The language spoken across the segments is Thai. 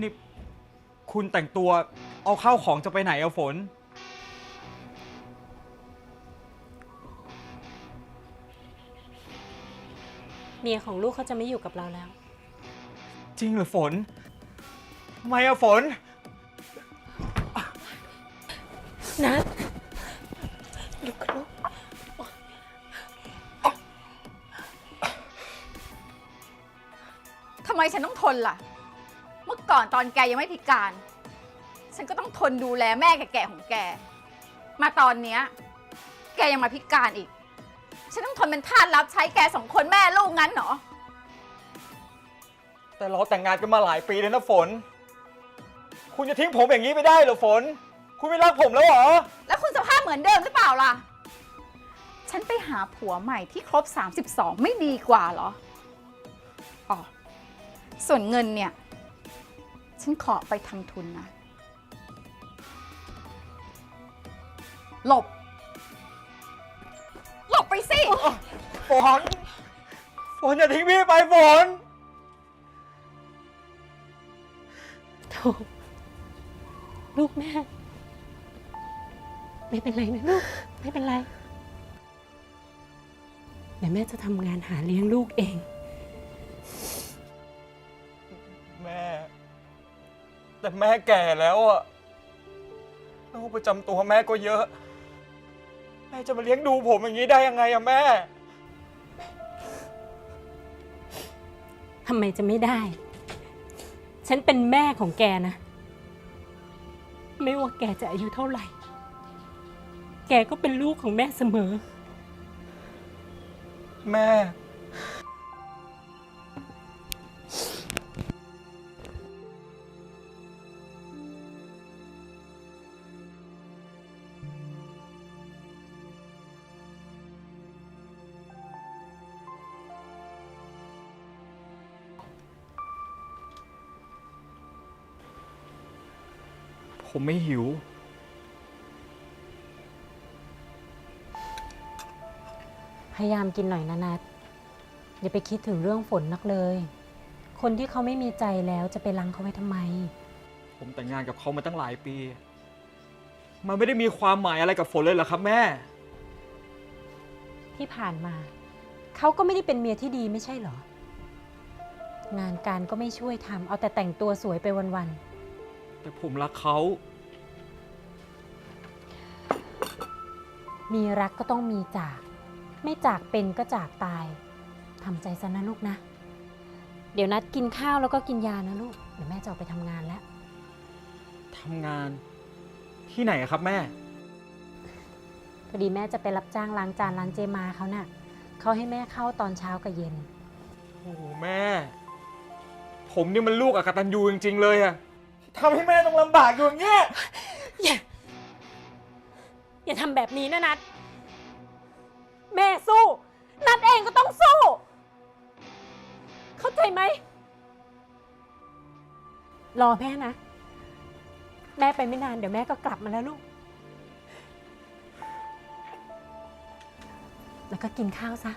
นี่คุณแต่งตัวเอาข้าวของจะไปไหนอะฝน เมียของลูกเขาจะไม่อยู่กับเราแล้ว จริงเหรอฝนทำไมอะฝนนะลูกลูกทำไมฉันต้องทนล่ะเมื่อ ก่อนตอนแกยังไม่พิการ ฉันก็ต้องทนดูแลแม่แก่ๆของแก มาตอนเนี้ยแกยังมาพิการอีก ฉันต้องทนเป็นทาสรับใช้แกสองคนแม่ลูกงั้นเหรอ แต่เราแต่งงานกันมาหลายปีแล้วนะฝน คุณจะทิ้งผมอย่างนี้ไปได้เหรอฝน คุณไม่รักผมแล้วเหรอ แล้วคุณสภาพเหมือนเดิมหรือเปล่าล่ะ ฉันไปหาผัวใหม่ที่ครบ 32 ไม่ดีกว่าเหรอ อ๋อ ส่วนเงินเนี่ย ฉันขอไปทำทุนนะ หลบ หลบไปสิ ฝน ฝนอย่าทิ้งพี่ไปฝน โถลูกแม่ ไม่เป็นไรนะลูก ไม่เป็นไร เดี๋ยวแม่จะทำงานหาเลี้ยงลูกเอง แต่แม่แก่แล้วอะโรคประจำตัวแม่ก็เยอะ แม่จะมาเลี้ยงดูผมอย่างนี้ได้ยังไงอะแม่ ทำไมจะไม่ได้ ฉันเป็นแม่ของแกนะ ไม่ว่าแกจะอายุเท่าไหร่ แกก็เป็นลูกของแม่เสมอ แม่ ผมไม่หิว พยายามกินหน่อยนะนัดอย่าไปคิดถึงเรื่องฝนนักเลย คนที่เขาไม่มีใจแล้วจะไปรังเขาไว้ทำไม ผมแต่งงานกับเขามาตั้งหลายปี มันไม่ได้มีความหมายอะไรกับฝนเลยเหรอครับแม่ ที่ผ่านมา เขาก็ไม่ได้เป็นเมียที่ดีไม่ใช่เหรอ งานการก็ไม่ช่วยทำเอาแต่แต่งตัวสวยไปวัน แต่ผมรักเขาๆมีรักก็ต้องมีจาก ไม่จากเป็นก็จากตายทำใจซะนะลูกนะ เดี๋ยวนัดกินข้าวแล้วก็กินยานะลูก เดี๋ยวแม่จะออกไปทำงานแล้ว ทำงานที่ไหนอะครับแม่ พอดีแม่จะไปรับจ้างล้างจานร้านเจมาเขาน่ะเขาให้แม่เข้าตอนเช้ากับเย็น โอ้โหแม่ ผมนี่มันลูกอกตันยูจริงๆเลยอะ ทำให้แม่ต้องลำบากอยู่อย่างเงี้ย อย่า อย่าทำแบบนี้นะนัดแม่สู้ นัดเองก็ต้องสู้ เข้าใจไหม รอแม่นะ แม่ไปไม่นานเดี๋ยวแม่ก็กลับมาแล้วลูก แล้วก็กินข้าวซะ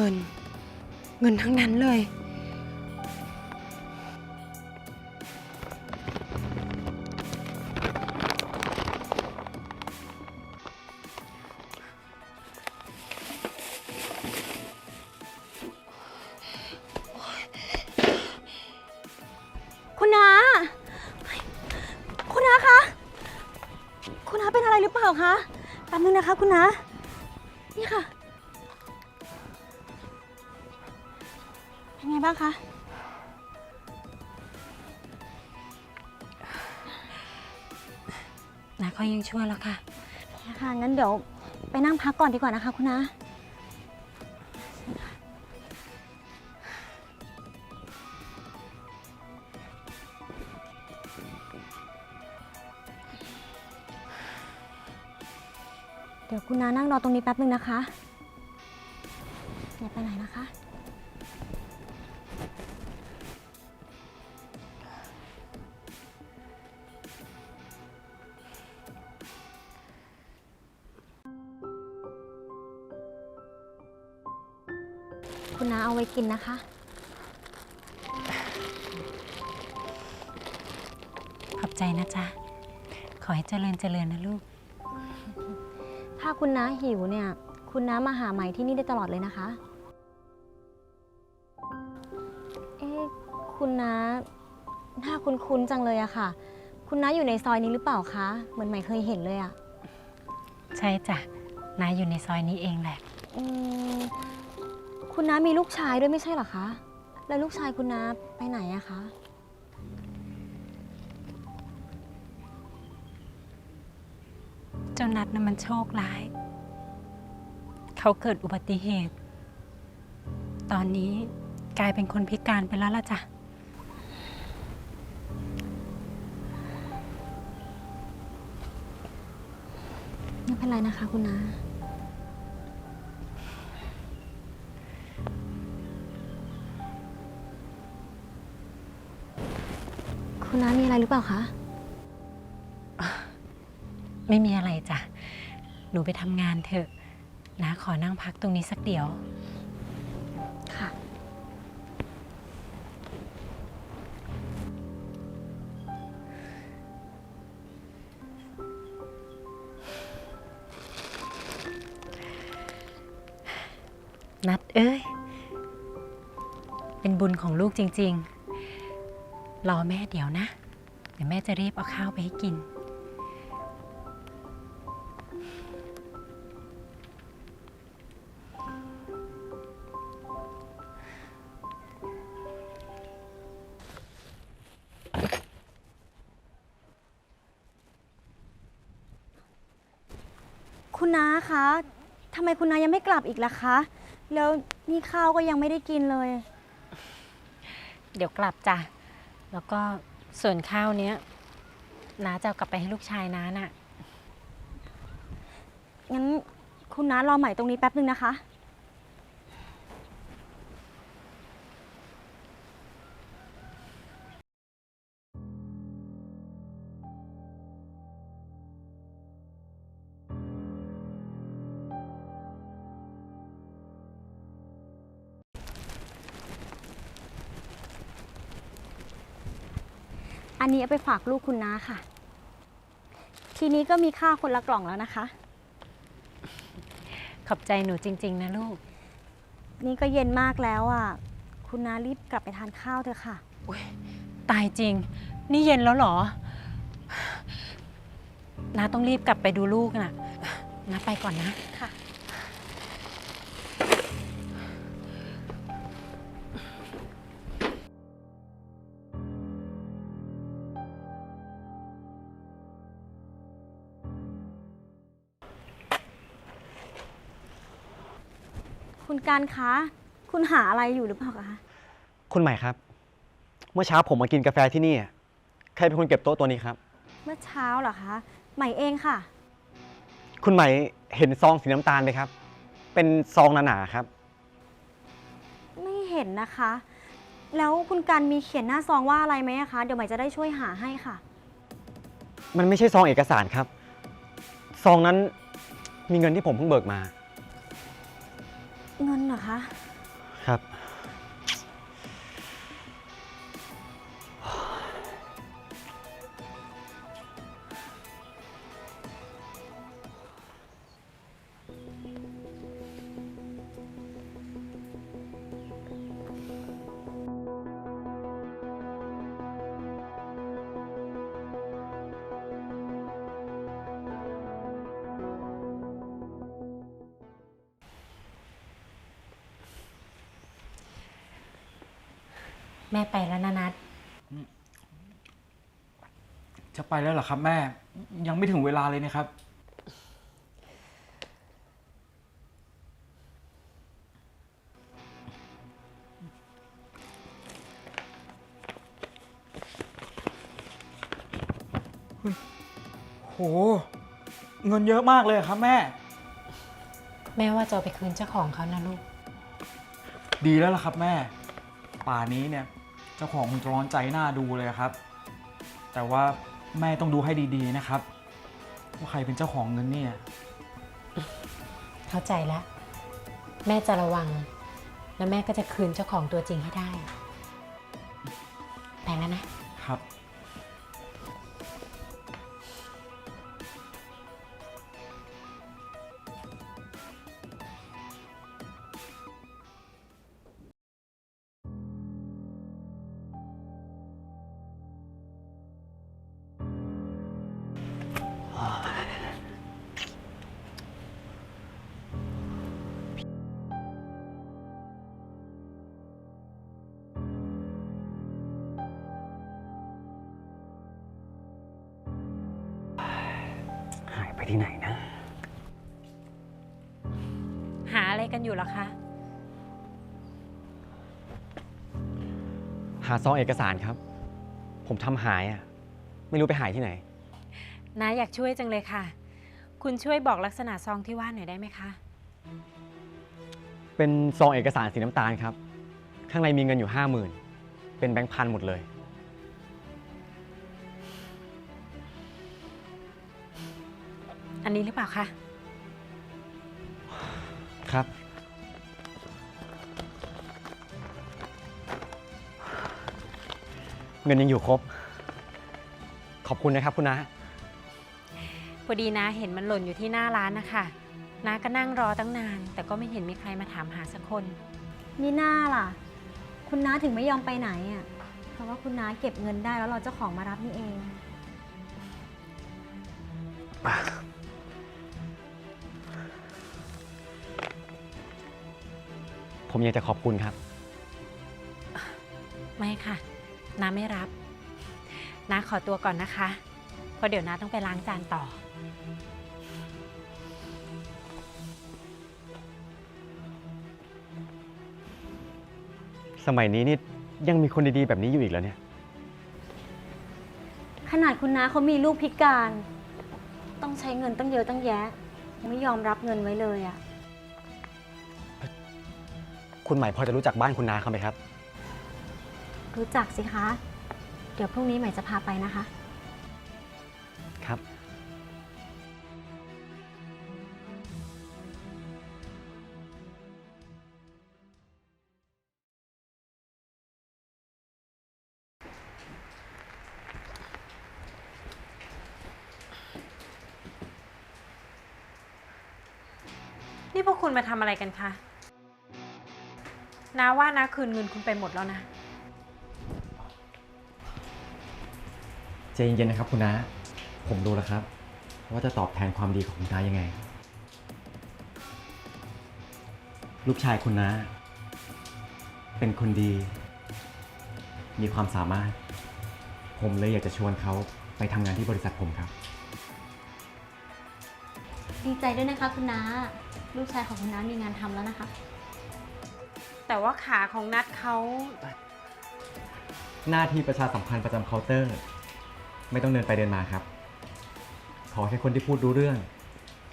งิน เงินทั้งนั้นเลย คุณนา คุณนาคะ คุณนาเป็นอะไรหรือเปล่าคะแป๊บนึงนะคะ คุณนา นี่ค่ะ บ้างคะนาเขายังช่วยแล้วค่ะ ค่ะ งั้นเดี๋ยวไปนั่งพักก่อนดีกว่านะคะคุณนาเดี๋ยวคุณนานั่งรอตรงนี้แป๊บนึงนะคะ อย่าไปไหนนะคะ คุณนาเอาไว้กินนะคะ ขอบใจนะจ๊ะ ขอให้เจริญเจริญนะลูก ถ้าคุณน้าหิวเนี่ย คุณน้ามาหาไหมที่นี่ได้ตลอดเลยนะคะ เอ๊ะคุณน้าหน้าคุ้นๆจังเลยอะค่ะ คุณน้าอยู่ในซอยนี้หรือเปล่าคะ เหมือนไหมเคยเห็นเลยอะใช่จ้ะนาอยู่ในซอยนี้เองแหละ อืม คุณน้ามีลูกชายด้วยไม่ใช่เหรอคะ แล้วลูกชายคุณน้าไปไหนอะคะ เจ้านัดน่ะมันโชคร้าย เขาเกิดอุบัติเหตุ ตอนนี้กลายเป็นคนพิการไปแล้วล่ะจ้ะ ไม่เป็นไรนะคะคุณน้า หรือเปล่าคะ ไม่มีอะไรจ้ะ หนูไปทำงานเถอะนาขอนั่งพักตรงนี้สักเดี๋ยว ค่ะ นัดเอ้ย เป็นบุญของลูกจริง ๆ รอแม่เดี๋ยวนะเดี๋ยวแม่จะรีบเอาข้าวไปให้กิน คุณน้าคะทำไมคุณน้ายังไม่กลับอีกล่ะคะ แล้วนี่ข้าวก็ยังไม่ได้กินเลย เดี๋ยวกลับจ้ะ แล้วก็ ส่วนข้าวเนี้ยน้าจะเอากลับไปให้ลูกชายน้าน่ะ งั้นคุณน้ารอใหม่ตรงนี้แป๊บนึงนะคะ อันนี้เอาไปฝากลูกคุณน้าค่ะ ทีนี้ก็มีข้าวคนละกล่องแล้วนะคะ ขอบใจหนูจริง ๆ นะลูก นี่ก็เย็นมากแล้วอะ คุณน้ารีบกลับไปทานข้าวเถอะค่ะตายจริง นี่เย็นแล้วเหรอ น้าต้องรีบกลับไปดูลูกน่ะน้าไปก่อนนะ ค่ะ คุณการคะ คุณหาอะไรอยู่หรือเปล่าคะ คุณใหม่ครับ เมื่อเช้าผมมากินกาแฟที่นี่ใครเป็นคนเก็บโต๊ะตัวนี้ครับ เมื่อเช้าเหรอคะ ใหม่เองค่ะ คุณใหม่เห็นซองสีน้ำตาลไหมครับ เป็นซองหนาๆครับ ไม่เห็นนะคะ แล้วคุณการมีเขียนหน้าซองว่าอะไรไหมอะคะ เดี๋ยวใหม่จะได้ช่วยหาให้ค่ะ มันไม่ใช่ซองเอกสารครับ ซองนั้นมีเงินที่ผมเพิ่งเบิกมา เงินเหรอคะ แม่ไปแล้วนะนัดจะไปแล้วเหรอครับ แม่ ยังไม่ถึงเวลาเลยนะครับ โห เงินเยอะมากเลยครับแม่ แม่ว่าจะเอาไปคืนเจ้าของเขานะลูก ดีแล้วล่ะครับแม่ ป่านี้เนี่ยเจ้าของคงจะร้อนใจหน้าดูเลยครับ แต่ว่าแม่ต้องดูให้ดีๆนะครับ ว่าใครเป็นเจ้าของเงินเนี่ย เข้าใจแล้ว แม่จะระวัง แล้วแม่ก็จะคืนเจ้าของตัวจริงให้ได้ ไปแล้วนะ ไปที่ไหนนะ หาอะไรกันอยู่เหรอคะ หาซองเอกสารครับ ผมทำหายอะ ไม่รู้ไปหายที่ไหน น้าอยากช่วยจังเลยค่ะ คุณช่วยบอกลักษณะซองที่ว่าหน่อยได้ไหมคะ เป็นซองเอกสารสีน้ำตาลครับ ข้างในมีเงินอยู่ห้าหมื่นเป็นแบงค์พันหมดเลย อันนี้หรือเปล่าคะ ครับ เงินยังอยู่ครบ ขอบคุณนะครับคุณนะ พอดีนะเห็นมันหล่นอยู่ที่หน้าร้านนะคะน้าก็นั่งรอตั้งนาน แต่ก็ไม่เห็นมีใครมาถามหาสักคนนี่หน้าล่ะ คุณน้าถึงไม่ยอมไปไหนอะ เพราะว่าคุณน้าเก็บเงินได้แล้วเราเจ้าของมารับนี่เอง ผมอยากจะขอบคุณครับ ไม่ค่ะ น้าไม่รับ น้าขอตัวก่อนนะคะ เพราะเดี๋ยวน้าต้องไปล้างจานต่อ สมัยนี้นี่ยังมีคนดีๆ แบบนี้อยู่อีกแล้วเนี่ย ขนาดคุณน้าเขามีลูกพิการ ต้องใช้เงินตั้งเยอะตั้งแยะไม่ยอมรับเงินไว้เลยอะ คุณใหม่พอจะรู้จักบ้านคุณนาเขาไหมครับ รู้จักสิคะ เดี๋ยวพรุ่งนี้ใหม่จะพาไปนะคะ ครับ นี่พวกคุณมาทำอะไรกันคะ น้าว่าน้าคืนเงินคุณไปหมดแล้วนะ ใจเย็นๆนะครับ คุณนาผมดูแล้วครับ ว่าจะตอบแทนความดีของคุณนายังไง ลูกชายคุณนาเป็นคนดี มีความสามารถ ผมเลยอยากจะชวนเขาไปทำงานที่บริษัทผมครับ ดีใจด้วยนะคะคุณน้า ลูกชายของคุณน้ามีงานทำแล้วนะคะ แต่ว่าขาของนัดเขาหน้าที่ประชาสัมพันธ์ประจำเคาน์เตอร์ ไม่ต้องเดินไปเดินมาครับ ขอแค่คนที่พูดรู้เรื่อง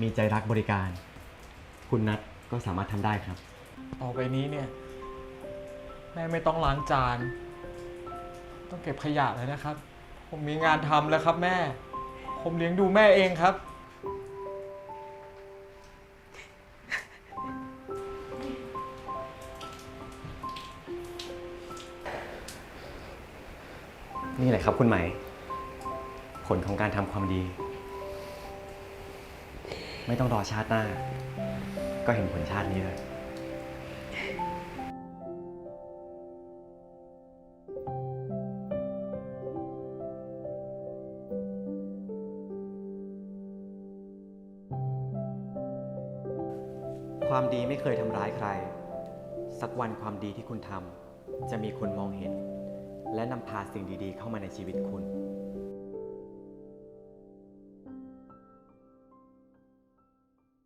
มีใจรักบริการ คุณนัทก็สามารถทำได้ครับ ต่อไปนี้เนี่ย แม่ไม่ต้องล้างจาน ต้องเก็บขยะเลยนะครับ ผมมีงานทำแล้วครับแม่ ผมเลี้ยงดูแม่เองครับ นี่แหละครับคุณไหม่ ผลของการทำความดี ไม่ต้องรอชาติหน้า ก็เห็นผลชาตินี้เลย ความดีไม่เคยทำร้ายใคร สักวันความดีที่คุณทำจะมีคนมองเห็น และนำพาสิ่งดีๆ เข้ามาในชีวิตคุณ